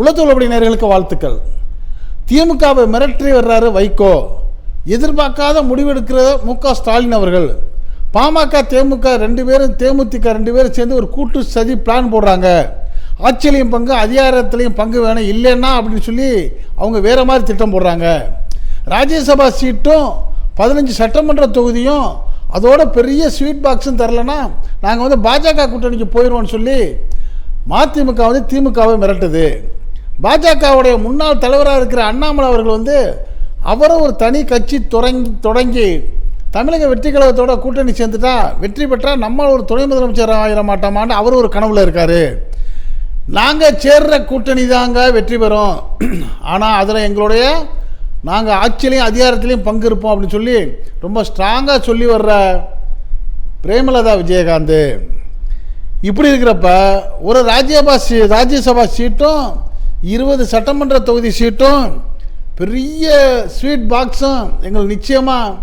உளத்தொழில்படி நேர்களுக்கு வாழ்த்துக்கள். திமுகவை மிரட்டி வர்றாரு வைகோ. எதிர்பார்க்காத முடிவெடுக்கிற மு க ஸ்டாலின் அவர்கள். பாமக தேமுக ரெண்டு பேரும் தேமுதிக ரெண்டு பேரும் சேர்ந்து ஒரு கூட்டு சதி பிளான் போடுறாங்க. ஆட்சியிலையும் பங்கு அதிகாரத்திலையும் பங்கு வேணும் இல்லைன்னா அப்படின்னு சொல்லி அவங்க வேற மாதிரி திட்டம் போடுறாங்க. ராஜ்யசபா சீட்டும் பதினஞ்சு சட்டமன்ற தொகுதியும் அதோட பெரிய ஸ்வீட் பாக்ஸும் தரலன்னா நாங்கள் வந்து பாஜக கூட்டணிக்கு போயிடுவோம்னு சொல்லி மதிமுக வந்து திமுகவை மிரட்டுது. பாஜகவுடைய முன்னாள் தலைவராக இருக்கிற அண்ணாமலை அவர்கள் வந்து அவரும் ஒரு தனி கட்சி தொடங்கி தொடங்கி தமிழக வெற்றி கழகத்தோட கூட்டணி சேர்ந்துட்டா வெற்றி பெற்றால் நம்ம ஒரு துணை முதலமைச்சர் ஆகிட மாட்டோமான்னு அவர் ஒரு கனவுல இருக்கார். நாங்கள் சேர்ற கூட்டணி தாங்க வெற்றி பெறும். ஆனால் அதில் எங்களுடைய நாங்கள் ஆட்சியிலையும் அதிகாரத்திலையும் பங்கு இருப்போம் அப்படின்னு சொல்லி ரொம்ப ஸ்ட்ராங்காக சொல்லி வர்ற பிரேமலதா விஜயகாந்த். இப்படி இருக்கிறப்ப ஒரு ராஜ்யசபா சீ ராஜ்யசபா சீட்டும் இருபது சட்டமன்ற தொகுதி சீட்டும் பெரிய ஸ்வீட் பாக்ஸும் எங்களுக்கு நிச்சயமாக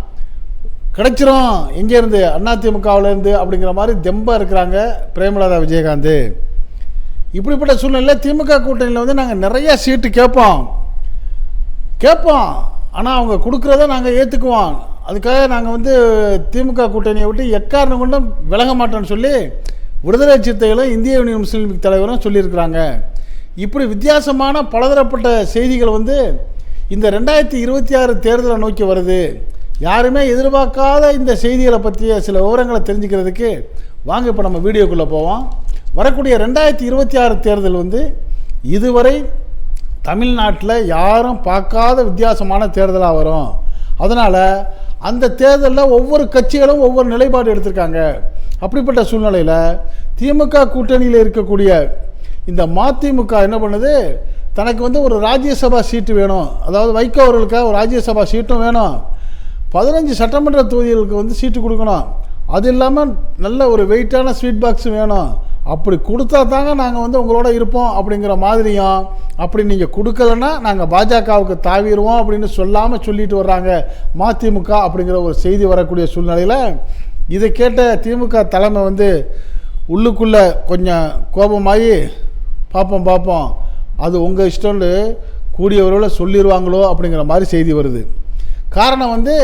கிடைச்சிரும். எங்கேருந்து அதிமுகவிலேருந்து அப்படிங்கிற மாதிரி தெம்பாக இருக்கிறாங்க பிரேமலதா விஜயகாந்த். இப்படிப்பட்ட சூழ்நிலையில் திமுக கூட்டணியில் வந்து நாங்கள் நிறைய சீட்டு கேட்போம். கேட்போம். ஆனால் அவங்க கொடுக்குறத நாங்கள் ஏற்றுக்குவோம் அதுக்காக நாங்கள் வந்து திமுக கூட்டணியை விட்டு எக்காரணம் கொண்டும் விலக மாட்டோம்னு சொல்லி விடுதலை சிறுத்தைகளும் இந்திய யூனியன் முஸ்லீம் தலைவரும் சொல்லியிருக்கிறாங்க. இப்படி வித்தியாசமான பலதரப்பட்ட செய்திகள் வந்து இந்த ரெண்டாயிரத்தி இருபத்தி ஆறு தேர்தலை நோக்கி வருது. யாருமே எதிர்பார்க்காத இந்த செய்திகளை பற்றிய சில விவரங்களை தெரிஞ்சுக்கிறதுக்கு வாங்க இப்போ நம்ம வீடியோக்குள்ளே போவோம். வரக்கூடிய ரெண்டாயிரத்தி இருபத்தி ஆறு தேர்தல் வந்து இதுவரை தமிழ்நாட்டில் யாரும் பார்க்காத வித்தியாசமான தேர்தலாக வரும். அதனால் அந்த தேர்தலில் ஒவ்வொரு கட்சிகளும் ஒவ்வொரு நிலைப்பாடு எடுத்திருக்காங்க. அப்படிப்பட்ட சூழ்நிலையில் திமுக கூட்டணியில் இருக்கக்கூடிய இந்த மதிமுக என்ன பண்ணுது? தனக்கு வந்து ஒரு ராஜ்யசபா சீட்டு வேணும். அதாவது வைகோ அவர்களுக்காக ஒரு ராஜ்யசபா சீட்டும் வேணும். பதினஞ்சு சட்டமன்ற தொகுதிகளுக்கு வந்து சீட்டு கொடுக்கணும். அது இல்லாமல் நல்ல ஒரு வெயிட்டான ஸ்வீட் பாக்ஸ் வேணும். அப்படி கொடுத்தா தாங்க நாங்கள் வந்து உங்களோட இருப்போம் அப்படிங்கிற மாதிரியும் அப்படி நீங்கள் கொடுக்கலன்னா நாங்கள் பாஜகவுக்கு தாவிடுவோம் அப்படின்னு சொல்லாமல் சொல்லிட்டு வர்றாங்க மதிமுக அப்படிங்கிற ஒரு செய்தி வரக்கூடிய சூழ்நிலையில் இதை கேட்ட திமுக தலைமை வந்து உள்ளுக்குள்ளே கொஞ்சம் கோபமாகி பார்ப்போம் பார்ப்போம் அது உங்கள் இஷ்டம்னு கூடிய சொல்லிடுவாங்களோ அப்படிங்கிற மாதிரி செய்தி வருது. காரணம் வந்து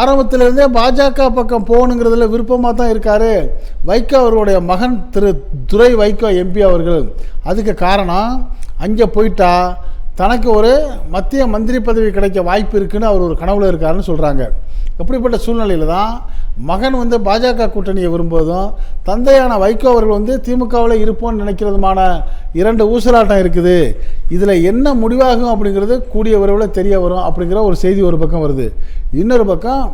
ஆரம்பத்திலிருந்தே பாஜக பக்கம் போகணுங்கிறதுல விருப்பமாக தான் இருக்கார். வைகோ அவருடைய மகன் திரு துரை வைகோ எம்பி அவர்கள். அதுக்கு காரணம் அங்கே போயிட்டா தனக்கு ஒரு மத்திய மந்திரி பதவி கிடைக்க வாய்ப்பு இருக்குன்னு அவர் ஒரு கனவுல இருக்காருன்னு சொல்கிறாங்க அப்படிப்பட்ட சூழ்நிலையில் தான் மகன் வந்து பாஜக கூட்டணியை விரும்புவதும் தந்தையான வைகோ அவர்கள் வந்து திமுகவில் இருப்போம்னு நினைக்கிறதுமான இரண்டு ஊசலாட்டம் இருக்குது. இதில் என்ன முடிவாகும் அப்படிங்கிறது கூடிய விரைவில் தெரிய வரும் அப்படிங்கிற ஒரு செய்தி ஒரு பக்கம் வருது. இன்னொரு பக்கம்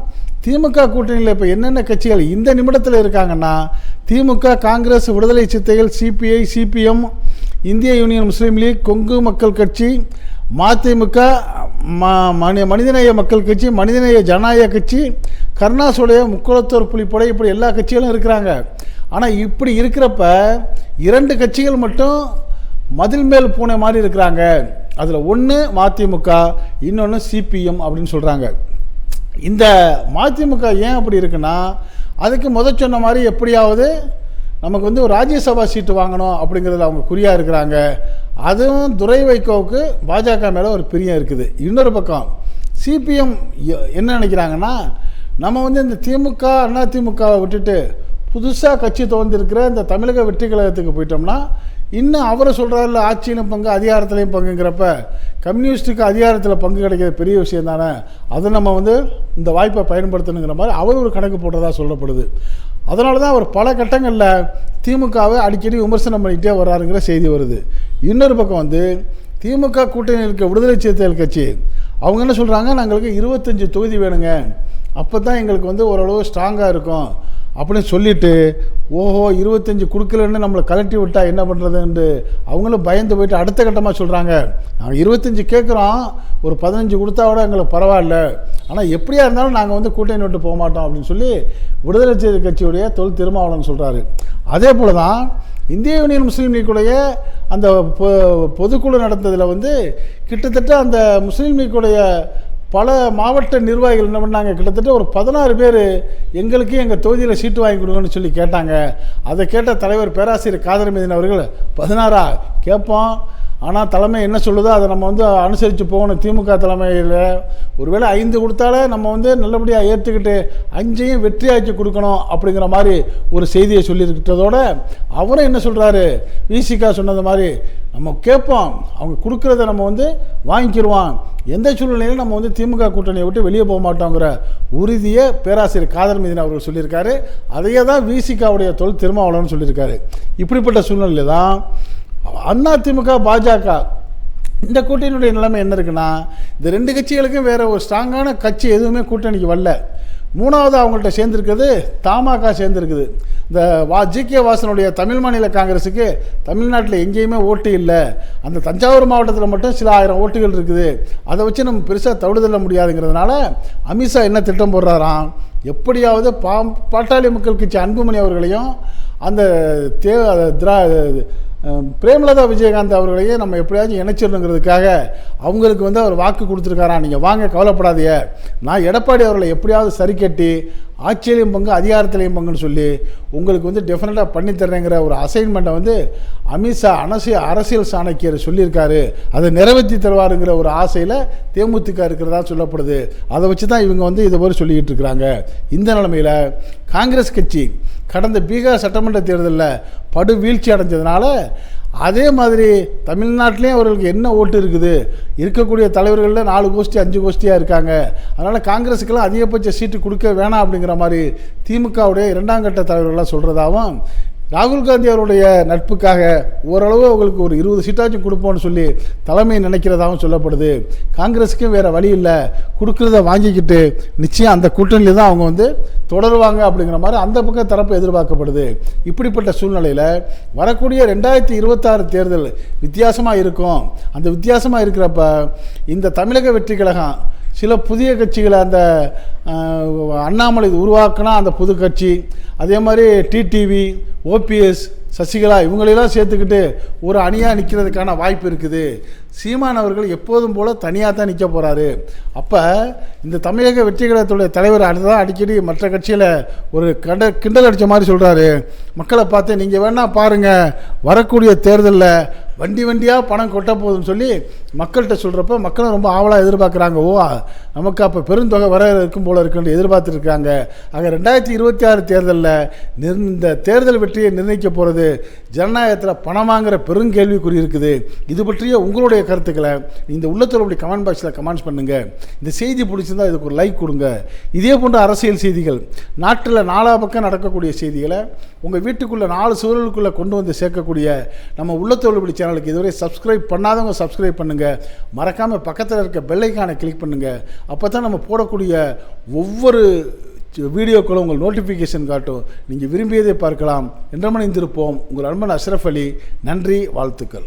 திமுக கூட்டணியில் இப்போ என்னென்ன கட்சிகள் இந்த நிமிடத்தில் இருக்காங்கன்னா திமுக காங்கிரஸ் விடுதலை சித்தைகள் சிபிஐ சிபிஎம் இந்திய Union Muslim League Kongu Makkal Katchi MDMK ம மனி மனிதநேய மக்கள் கட்சி மனிதநேய ஜனநாயக கட்சி கருணாசுடைய முக்குளத்தூர் புலிப்படை இப்படி எல்லா கட்சிகளும் இருக்கிறாங்க. ஆனால் இப்படி இருக்கிறப்ப இரண்டு கட்சிகள் மட்டும் மதில் மேல் பூனை மாதிரி இருக்கிறாங்க. அதில் ஒன்று மதிமுக இன்னொன்று சிபிஎம் அப்படின்னு சொல்கிறாங்க இந்த மதிமுக ஏன் அப்படி இருக்குன்னா அதுக்கு முத சொன்ன மாதிரி எப்படியாவது நமக்கு வந்து ஒரு ராஜ்யசபா சீட்டு வாங்கணும் அப்படிங்கிறதுல அவங்க குறியாக இருக்கிறாங்க. அதுவும் துரை வைகோவுக்கு பாஜக மேலே ஒரு பிரியம் இருக்குது. இன்னொரு பக்கம் சிபிஎம் என்ன நினைக்கிறாங்கன்னா நம்ம வந்து இந்த திமுக அண்ணா திமுகவை விட்டுட்டு புதுசாக கட்சி தோன்றிருக்கிற இந்த தமிழக வெற்றி கழகத்துக்கு போயிட்டோம்னா இன்னும் அவரை சொல்கிறாருல ஆட்சியிலும் பங்கு அதிகாரத்திலையும் பங்குங்கிறப்ப கம்யூனிஸ்ட்டுக்கு அதிகாரத்தில் பங்கு கிடைக்கிறது பெரிய விஷயம் தானே. அதை நம்ம வந்து இந்த வாய்ப்பை பயன்படுத்தணுங்கிற மாதிரி அவர் ஒரு கணக்கு போட்டதாக சொல்லப்படுது. அதனால தான் அவர் பல கட்டங்களில் திமுகவை அடிக்கடி விமர்சனம் பண்ணிக்கிட்டே வர்றாருங்கிற செய்தி வருது. இன்னொரு பக்கம் வந்து திமுக கூட்டணியில் இருக்க விடுதலை சிறுத்தைகள் கட்சி அவங்க என்ன சொல்கிறாங்க நாங்களுக்கு இருபத்தஞ்சி தொகுதி வேணுங்க. அப்போ தான் எங்களுக்கு வந்து ஓரளவு ஸ்ட்ராங்காக இருக்கும். அப்படின்னு சொல்லிட்டு ஓஹோ இருபத்தஞ்சி கொடுக்கலன்னு நம்மளை கலட்டி விட்டால் என்ன பண்ணுறதுன்ட்டு அவங்களும் பயந்து போயிட்டு அடுத்த கட்டமாக சொல்கிறாங்க நாங்கள் இருபத்தஞ்சி கேட்குறோம் ஒரு பதினஞ்சு கொடுத்தா கூட எங்களுக்கு பரவாயில்ல. ஆனால் எப்படியா இருந்தாலும் நாங்கள் வந்து கூட்டணி விட்டு போக மாட்டோம். அப்படின்னு சொல்லி விடுதலை செய்தி கட்சியுடைய தொல் திருமாவளவன் சொல்கிறாரு அதே போல் தான் இந்திய யூனியன் முஸ்லீம் லீக்குடைய அந்த பொ- பொதுக்குழு நடந்ததில் வந்து கிட்டத்தட்ட அந்த முஸ்லீம் லீக்குடைய பல மாவட்ட நிர்வாகிகள் என்ன பண்ணாங்க? கிட்டத்தட்ட ஒரு பதினாறு பேர் எங்களுக்கு எங்கள் தொகுதியில் சீட்டு வாங்கி கொடுங்கன்னு சொல்லி கேட்டாங்க. அதை கேட்ட தலைவர் பேராசிரியர் காதர் மீதின் அவர்கள் பதினாறா? கேட்போம். ஆனால் தலைமை என்ன சொல்லுதோ அதை நம்ம வந்து அனுசரித்து போகணும். திமுக தலைமையில் ஒருவேளை ஐந்து கொடுத்தாலே நம்ம வந்து நல்லபடியாக ஏற்றுக்கிட்டு அஞ்சையும் வெற்றியாக்கி கொடுக்கணும் அப்படிங்கிற மாதிரி ஒரு செய்தியை சொல்லியிருக்கிறதோட அவரும் என்ன சொல்கிறாரு விசிகா சொன்னது மாதிரி நம்ம கேட்போம். அவங்க கொடுக்குறத நம்ம வந்து வாங்கிக்கிடுவோம் எந்த சூழ்நிலையிலும் நம்ம வந்து திமுக கூட்டணியை விட்டு வெளியே போக மாட்டோங்கிற உறுதியை பேராசிரியர் காதல் மீதின் அவர்கள் சொல்லியிருக்காரு. அதையே தான் விசிகாவுடைய தொழில் திருமாவளவன் சொல்லியிருக்காரு. இப்படிப்பட்ட சூழ்நிலையில் தான் அண்ணா திமுக பாஜக. இந்த கூட்டணியுடைய நிலைமை என்ன இருக்குன்னா இந்த ரெண்டு கட்சிகளுக்கும் வேற ஒரு ஸ்ட்ராங்கான கட்சி எதுவுமே கூட்டணிக்கு வரல. மூணாவது அவங்கள்ட்ட சேர்ந்துருக்குது தமாக சேர்ந்துருக்குது. இந்த வா ஜி கே வாசனுடைய தமிழ் மாநில காங்கிரஸுக்கு தமிழ்நாட்டில் எங்கேயுமே ஓட்டு இல்லை. அந்த தஞ்சாவூர் மாவட்டத்தில் மட்டும் சில ஆயிரம் ஓட்டுகள் இருக்குது. அதை வச்சு நம்ம பெருசாக தவிடுதல்ல முடியாதுங்கிறதுனால அமித்ஷா என்ன திட்டம் போடுறாராம்? எப்படியாவது பா பாட்டாளி மக்கள் கட்சி அன்புமணி அவர்களையும் அந்த தே திரா பிரேமலதா விஜயகாந்த் அவர்களையே நம்ம எப்படியாச்சும் இணைச்சிடணுங்கிறதுக்காக அவங்களுக்கு வந்து அவர் வாக்கு கொடுத்துருக்காரா? நீங்கள் வாங்க கவலைப்படாதீங்க. நான் எடப்பாடி அவர்களை எப்படியாவது சரி கட்டி ஆட்சியிலையும் பங்கு அதிகாரத்திலையும் பங்குன்னு சொல்லி உங்களுக்கு வந்து டெஃபினட்டாக பண்ணித்தரேங்கிற ஒரு அசைன்மெண்ட்டை வந்து அமித்ஷா அரசியல் அரசியல் சாணக்கியர் சொல்லியிருக்காரு. அதை நிறைவேற்றி தருவாருங்கிற ஒரு ஆசையில் தேமுதிக இருக்கிறதா சொல்லப்படுது. அதை வச்சு தான் இவங்க வந்து இதை போய் சொல்லிக்கிட்டு இருக்கிறாங்க. இந்த நிலைமையில் காங்கிரஸ் கட்சி கடந்த பீகார் சட்டமன்ற தேர்தலில் படு வீழ்ச்சி அடைஞ்சதுனால அதே மாதிரி தமிழ்நாட்டிலையும் அவர்களுக்கு என்ன ஓட்டு இருக்குது? இருக்கக்கூடிய தலைவர்களில் நாலு கோஷ்டி அஞ்சு கோஷ்டியாக இருக்காங்க. அதனால் காங்கிரஸுக்கெல்லாம் அதிகபட்ச சீட்டு கொடுக்க வேணாம் அப்படிங்கிற மாதிரி திமுகவுடைய இரண்டாம் கட்ட தலைவர்கள்லாம் சொல்கிறதாவும் ராகுல் காந்தி அவருடைய நட்புக்காக ஓரளவு அவங்களுக்கு ஒரு இருபது சீட்டாச்சும் கொடுப்போம்னு சொல்லி தலைமை நினைக்கிறதாகவும் சொல்லப்படுது. காங்கிரஸுக்கும் வேறு வழி இல்லை. கொடுக்குறத வாங்கிக்கிட்டு நிச்சயம் அந்த கூட்டணியில் தான் அவங்க வந்து தொடருவாங்க அப்படிங்கிற மாதிரி அந்த பக்கம் தரப்பு எதிர்பார்க்கப்படுது. இப்படிப்பட்ட சூழ்நிலையில் வரக்கூடிய ரெண்டாயிரத்தி இருபத்தாறு தேர்தல் வித்தியாசமாக இருக்கும். அந்த வித்தியாசமாக இருக்கிறப்ப இந்த தமிழக வெற்றி கழகம் சில புதிய கட்சிகளை அந்த அண்ணாமலை உருவாக்குனா அந்த புது கட்சி. அதே மாதிரி டிடிவி ஓபிஎஸ் சசிகலா இவங்களெல்லாம் சேர்த்துக்கிட்டு ஒரு அணியாக நிற்கிறதுக்கான வாய்ப்பு இருக்குது. சீமான் அவர்கள் எப்போதும் போல் தனியாக தான் நிற்க போகிறாரு அப்போ இந்த தமிழக வெற்றி கழகத்துடைய தலைவர் அடுத்ததான் அடிக்கடி மற்ற கட்சியில் ஒரு கண்ட கிண்டல் அடித்த மாதிரி சொல்கிறாரு மக்களை பார்த்து நீங்கள் வேணால் பாருங்கள் வரக்கூடிய தேர்தலில் வண்டி வண்டியாக பணம் கொட்ட போகுதுன்னு சொல்லி மக்கள்கிட்ட சொல்கிறப்ப மக்களும் ரொம்ப ஆவலாக எதிர்பார்க்குறாங்க. ஓ நமக்கு அப்போ பெருந்தொகை வர இருக்கும் போல இருக்குன்னு எதிர்பார்த்துருக்காங்க. ஆக ரெண்டாயிரத்தி இருபத்தி ஆறு தேர்தலில் நிர் இந்த தேர்தல் வெற்றியை நிர்ணயிக்க போகிறது ஜனநாயகத்தில் பணமாங்கிற பெருங்கேள்விக்குறி இருக்குது. இது பற்றிய உங்களுடைய கருத்துக்களை இந்த உள்ளத்தில் அப்படி கமெண்ட் பாக்ஸில் கமெண்ட்ஸ் பண்ணுங்கள் இந்த செய்தி பிடிச்சிருந்தா இதுக்கு ஒரு லைக் கொடுங்க. இதே போன்ற அரசியல் செய்திகள் நாட்டில் நாலா பக்கம் நடக்கக்கூடிய செய்திகளை உங்கள் வீட்டுக்குள்ளே நாலு சூழலுக்குள்ளே கொண்டு வந்து சேர்க்கக்கூடிய நம்ம உள்ளத்தோடு சேனலுக்கு இதுவரை சப்ஸ்கிரைப் பண்ணாதவங்க சப்ஸ்கிரைப் பண்ணுங்கள் மறக்காமல் பக்கத்தில் இருக்க பெல்லைக்கானை கிளிக் பண்ணுங்கள் அப்போ தான் நம்ம போடக்கூடிய ஒவ்வொரு வீடியோக்களும் உங்கள் நோட்டிஃபிகேஷன் காட்டும். நீங்கள் விரும்பியதை பார்க்கலாம். என்றமணிந்திருப்போம் உங்கள் அன்பன் அஷ்ரஃப் அலி. நன்றி வாழ்த்துக்கள்.